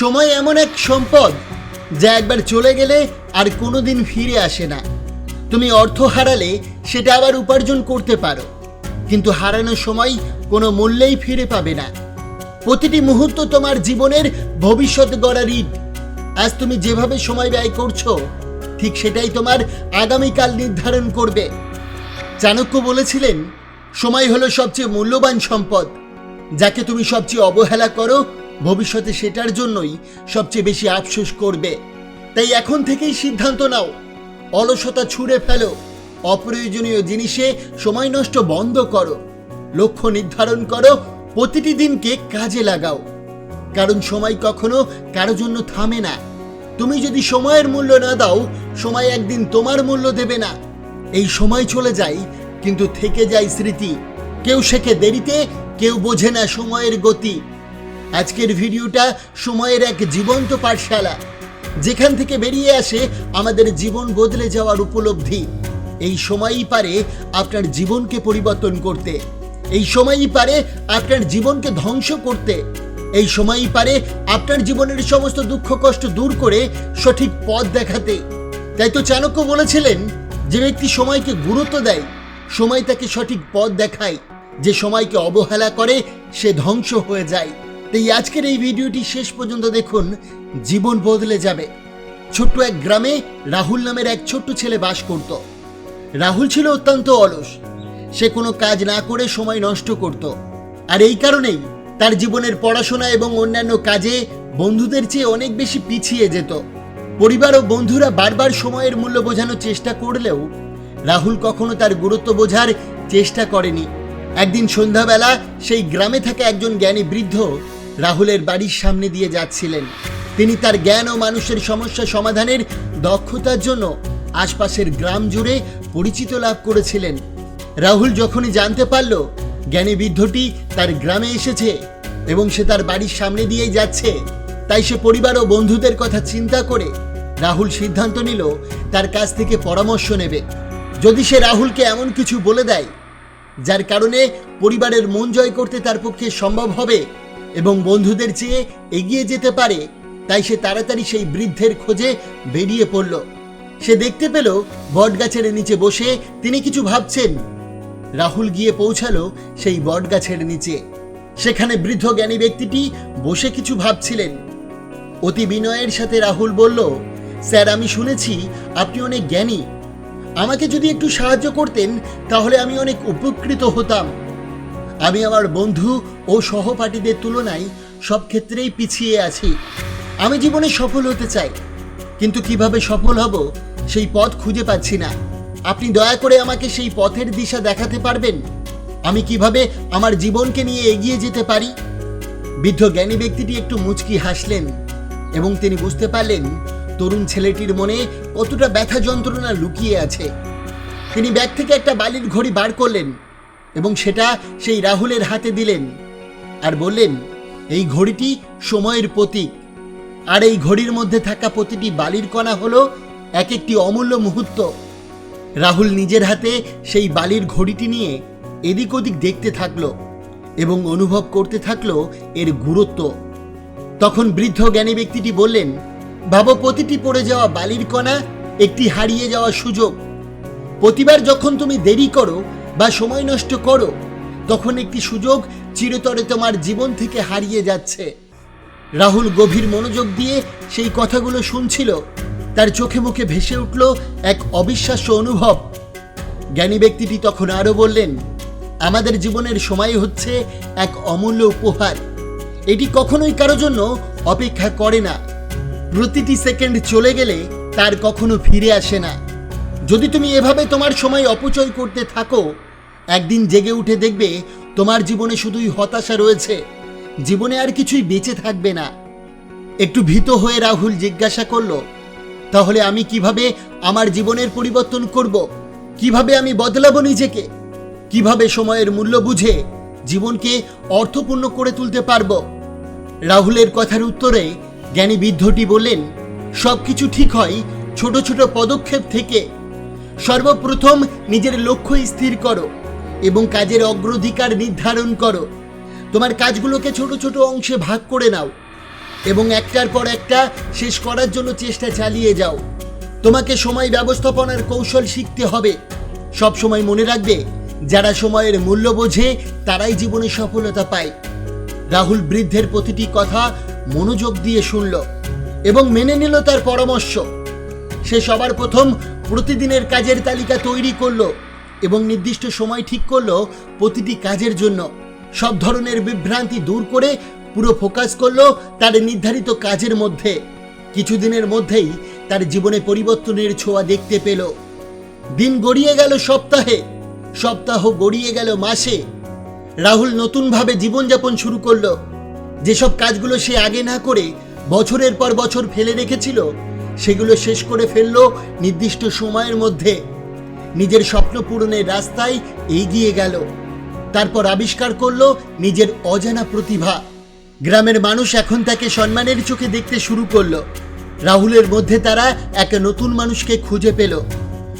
সময় এমন এক সম্পদ যা একবার চলে গেলে আর কোনোদিন ফিরে আসে না। তুমি অর্থ হারালে সেটা আবার উপার্জন করতে পারো, কিন্তু হারানোর সময় কোনো মূল্যেই ফিরে পাবে না। প্রতিটি মুহূর্ত তোমার জীবনের ভবিষ্যৎ গড়ার ইট আজ তুমি যেভাবে সময় ব্যয় করছ, ঠিক সেটাই তোমার আগামীকাল নির্ধারণ করবে। চাণক্য বলেছিলেন, সময় হলো সবচেয়ে মূল্যবান সম্পদ, যাকে তুমি সবচেয়ে অবহেলা করো ভবিষ্যতে সেটার জন্যই সবচেয়ে বেশি আফসোস করবে। তাই এখন থেকেই সিদ্ধান্ত নাও। অলসতা ছুঁড়ে ফেলো। অপ্রয়োজনীয় জিনিসে সময় নষ্ট বন্ধ করো। লক্ষ্য নির্ধারণ করো, প্রতিটি দিনকে কাজে লাগাও। কারণ সময় কখনো কারও জন্য থামে না। তুমি যদি সময়ের মূল্য না দাও, সময় একদিন তোমার মূল্য দেবে না। এই সময় চলে যায়, কিন্তু থেকে যায় স্মৃতি। কেউ শেখে দেরিতে, কেউ বোঝে না সময়ের গতি। আজকের ভিডিওটা সময়ের এক জীবন্ত পাঠশালা। যেখান থেকে বেরিয়ে আসে আমাদের জীবন বদলে যাওয়ার উপলব্ধি। এই সময়ই পারে আপনার জীবনকে পরিবর্তন করতে। এই সময়ই পারে আপনার জীবনকে ধ্বংস করতে। এই সময়ই পারে আপনার জীবনের সমস্ত দুঃখ, কষ্ট দূর করে সঠিক পথ দেখাতে। তাই তো চাণক্য বলেছিলেন যে ব্যক্তি সময়কে গুরুত্ব দেয়, সময় তাকে সঠিক পথ দেখায়। যে সময়কে অবহেলা করে, সে ধ্বংস হয়ে যায়। তাই আজকের এই ভিডিওটি শেষ পর্যন্ত দেখুন। জীবন বদলে যাবে। ছোট্ট এক গ্রামে রাহুল নামের এক ছোট্ট ছেলে বাস করত। রাহুল ছিল অত্যন্ত অলস। সে কোনো কাজ না করে সময় নষ্ট করত। আর এই কারণেই তার জীবনের পড়াশোনা এবং অন্যান্য কাজে বন্ধুদের চেয়ে অনেক বেশি পিছিয়ে যেত। পরিবার ও বন্ধুরা বারবার সময়ের মূল্য বোঝানোর চেষ্টা করলেও রাহুল কখনো তার গুরুত্ব বোঝার চেষ্টা করেনি। একদিন সন্ধ্যাবেলা সেই গ্রামে থাকা একজন জ্ঞানী বৃদ্ধ রাহুলের বাড়ির সামনে দিয়ে যাচ্ছিলেন। তিনি তার জ্ঞান ও মানুষের সমস্যা সমাধানের দক্ষতার জন্য আশপাশের গ্রাম জুড়ে পরিচিত লাভ করেছিলেন। রাহুল যখনই জানতে পারল, জ্ঞানী বৃদ্ধটি তার গ্রামে এসেছে এবং সে তার বাড়ির সামনে দিয়েই যাচ্ছে, তাই সে পরিবার ও বন্ধুদের কথা চিন্তা করে রাহুল সিদ্ধান্ত নিল, তার কাছ থেকে পরামর্শ নেবে। যদি সে রাহুলকে এমন কিছু বলে দেয়, যার কারণে পরিবারের মন জয় করতে তার পক্ষে সম্ভব হবে এবং বন্ধুদের চেয়ে এগিয়ে যেতে পারে, তাই সে তাড়াতাড়ি সেই বৃদ্ধের খোঁজে বেরিয়ে পড়ল। সে দেখতে পেল বটগাছের নিচে বসে তিনি কিছু ভাবছেন। রাহুল গিয়ে পৌঁছালো সেই বটগাছের নিচে। সেখানে বৃদ্ধ জ্ঞানী ব্যক্তিটি বসে কিছু ভাবছিলেন। অতি বিনয়ের সাথে রাহুল বলল, স্যার, আমি শুনেছি আপনি অনেক জ্ঞানী। আমাকে যদি একটু সাহায্য করতেন, তাহলে আমি অনেক উপকৃত হতাম। আমি আমার বন্ধু ও সহপাঠীদের তুলনায় সব ক্ষেত্রেই পিছিয়ে আছি। আমি জীবনে সফল হতে চাই, কিন্তু কীভাবে সফল হব সেই পথ খুঁজে পাচ্ছি না। আপনি দয়া করে আমাকে সেই পথের দিশা দেখাতে পারবেন? আমি কীভাবে আমার জীবনকে নিয়ে এগিয়ে যেতে পারি? বৃদ্ধ জ্ঞানী ব্যক্তিটি একটু মুচকি হাসলেন এবং তিনি বুঝতে পারলেন তরুণ ছেলেটির মনে কতটা ব্যথা যন্ত্রণা লুকিয়ে আছে। তিনি ব্যাগ থেকে একটা বালির ঘড়ি বার করলেন। এবং সেটা সেই রাহুলের হাতে দিলেন আর বললেন, এই ঘড়িটি সময়ের প্রতীক। আর এই ঘড়ির মধ্যে থাকা প্রতিটি বালির কণা হলো এক একটি অমূল্য মুহূর্ত। রাহুল নিজের হাতে সেই বালির ঘড়িটি নিয়ে এদিক ওদিক দেখতে থাকল এবং অনুভব করতে থাকল এর গুরুত্ব। তখন বৃদ্ধ জ্ঞানী ব্যক্তিটি বললেন ভাবো প্রতিটি পড়ে যাওয়া বালির কণা একটি হারিয়ে যাওয়া সুযোগ। প্রতিবার যখন তুমি দেরি করো বা সময় নষ্ট করো, তখন একটি সুযোগ চিরতরে তোমার জীবন থেকে হারিয়ে যাচ্ছে। রাহুল গভীর মনোযোগ দিয়ে সেই কথাগুলো শুনছিল। তার চোখে মুখে ভেসে উঠল এক অবিশ্বাস্য অনুভব। জ্ঞানী ব্যক্তিটি তখন আরও বললেন, আমাদের জীবনের সময় হচ্ছে এক অমূল্য উপহার। এটি কখনোই কারও জন্য অপেক্ষা করে না। প্রতিটি সেকেন্ড চলে গেলে তার কখনো ফিরে আসে না। যদি তুমি এভাবে তোমার সময় অপচয় করতে থাকো একদিন জেগে উঠে দেখবে তোমার জীবনে শুধুই হতাশা রয়েছে। জীবনে আর কিছুই বেঁচে থাকবে না। একটু ভীত হয়ে রাহুল জিজ্ঞাসা করল, তাহলে আমি কীভাবে আমার জীবনের পরিবর্তন করব? কীভাবে আমি বদলাবো নিজেকে? কীভাবে সময়ের মূল্য বুঝে জীবনকে অর্থপূর্ণ করে তুলতে পারব? রাহুলের কথার উত্তরে জ্ঞানী বৃদ্ধটি বললেন সব কিছু ঠিক হয় ছোট ছোট পদক্ষেপ থেকে। সর্বপ্রথম নিজের লক্ষ্য স্থির করো। এবং কাজের অগ্রাধিকার নির্ধারণ করো। তোমার কাজগুলোকে ছোট ছোট অংশে ভাগ করে নাও এবং একটার পর একটা শেষ করার জন্য চেষ্টা চালিয়ে যাও। তোমাকে সময় ব্যবস্থাপনার কৌশল শিখতে হবে। সব সময় মনে রাখবে, যারা সময়ের মূল্য বোঝে, তারাই জীবনে সফলতা পায়। রাহুল বৃদ্ধের প্রতিটি কথা মনোযোগ দিয়ে শুনল এবং মেনে নিল তার পরামর্শ। সে সবার প্রথম প্রতিদিনের কাজের তালিকা তৈরি করল। এবং নির্দিষ্ট সময় ঠিক করল প্রতিটি কাজের জন্য। সব ধরনের বিভ্রান্তি দূর করে পুরো ফোকাস করল তার নির্ধারিত কাজের মধ্যে। কিছুদিনের মধ্যেই তার জীবনে পরিবর্তনের ছোঁয়া দেখতে পেল। দিন গড়িয়ে গেল সপ্তাহে, সপ্তাহ গড়িয়ে গেল মাসে। রাহুল নতুনভাবে জীবনযাপন শুরু করল। যেসব কাজগুলো সে আগে না করে বছরের পর বছর ফেলে রেখেছিল, সেগুলো শেষ করে ফেলল নির্দিষ্ট সময়ের মধ্যে। নিজের স্বপ্ন পূরণের রাস্তায় এগিয়ে গেল। তারপর আবিষ্কার করল নিজের অজানা প্রতিভা। গ্রামের মানুষ এখন তাকে সম্মানের চোখে দেখতে শুরু করল। রাহুলের মধ্যে তারা এক নতুন মানুষকে খুঁজে পেল।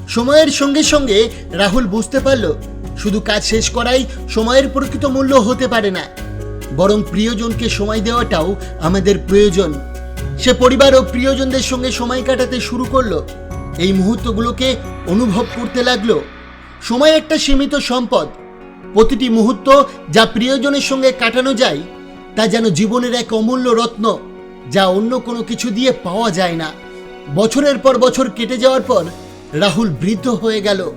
সময়ের সঙ্গে সঙ্গে রাহুল বুঝতে পারল, শুধু কাজ শেষ করাই সময়ের প্রকৃত মূল্য হতে পারে না। বরং প্রিয়জনকে সময় দেওয়াটাও আমাদের প্রয়োজন। সে পরিবার ও প্রিয়জনদের সঙ্গে সময় কাটাতে শুরু করল। এই মুহূর্তগুলোকে অনুভব করতে লাগল। সময় একটা সীমিত সম্পদ। প্রতিটি মুহূর্ত যা প্রিয়জনের সঙ্গে কাটানো যায়, তা যেন জীবনের এক অমূল্য রত্ন যা অন্য কোনো কিছু দিয়ে পাওয়া যায় না। বছরের পর বছর কেটে যাওয়ার পর রাহুল বৃদ্ধ হয়ে গেল।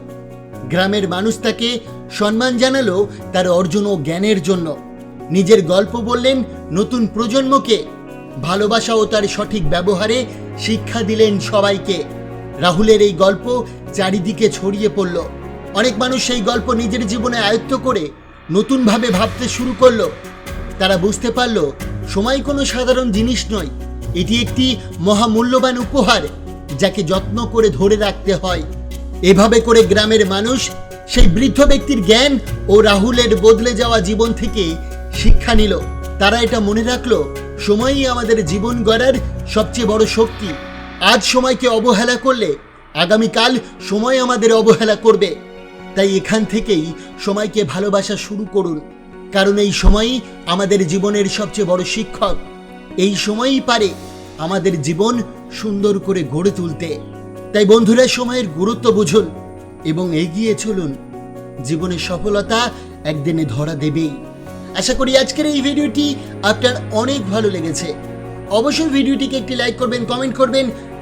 গ্রামের মানুষ তাকে সম্মান জানালো তার অর্জন ও জ্ঞানের জন্য। নিজের গল্প বললেন নতুন প্রজন্মকে। ভালোবাসা ও তার সঠিক ব্যবহারে শিক্ষা দিলেন সবাইকে। রাহুলের এই গল্প চারিদিকে ছড়িয়ে পড়ল। অনেক মানুষ সেই গল্প নিজের জীবনে আয়ত্ত করে নতুনভাবে ভাবতে শুরু করল। তারা বুঝতে পারল, সময় কোনো সাধারণ জিনিস নয়। এটি একটি মহামূল্যবান উপহার যাকে যত্ন করে ধরে রাখতে হয়। এভাবে করে গ্রামের মানুষ সেই বৃদ্ধ ব্যক্তির জ্ঞান ও রাহুলের বদলে যাওয়া জীবন থেকে শিক্ষা নিল। তারা এটা মনে রাখল, সময়ই আমাদের জীবন গড়ার সবচেয়ে বড় শক্তি। আজ সময়কে অবহেলা করলে আগামীকাল সময় আমাদের অবহেলা করবে। তাই এখান থেকেই সময়কে ভালোবাসা শুরু করুন। কারণ এই সময়ই আমাদের জীবনের সবচেয়ে বড় শিক্ষক। এই সময়ই পারে আমাদের জীবন সুন্দর করে গড়ে তুলতে। তাই বন্ধুরা, সময়ের গুরুত্ব বুঝুন এবং এগিয়ে চলুন। জীবনের সফলতা একদিনে ধরা দেবেই। আশা করি আজকের এই ভিডিওটি আপনার অনেক ভালো লেগেছে। অবশ্যই ভিডিওটিকে একটি লাইক করবেন, কমেন্ট করবেন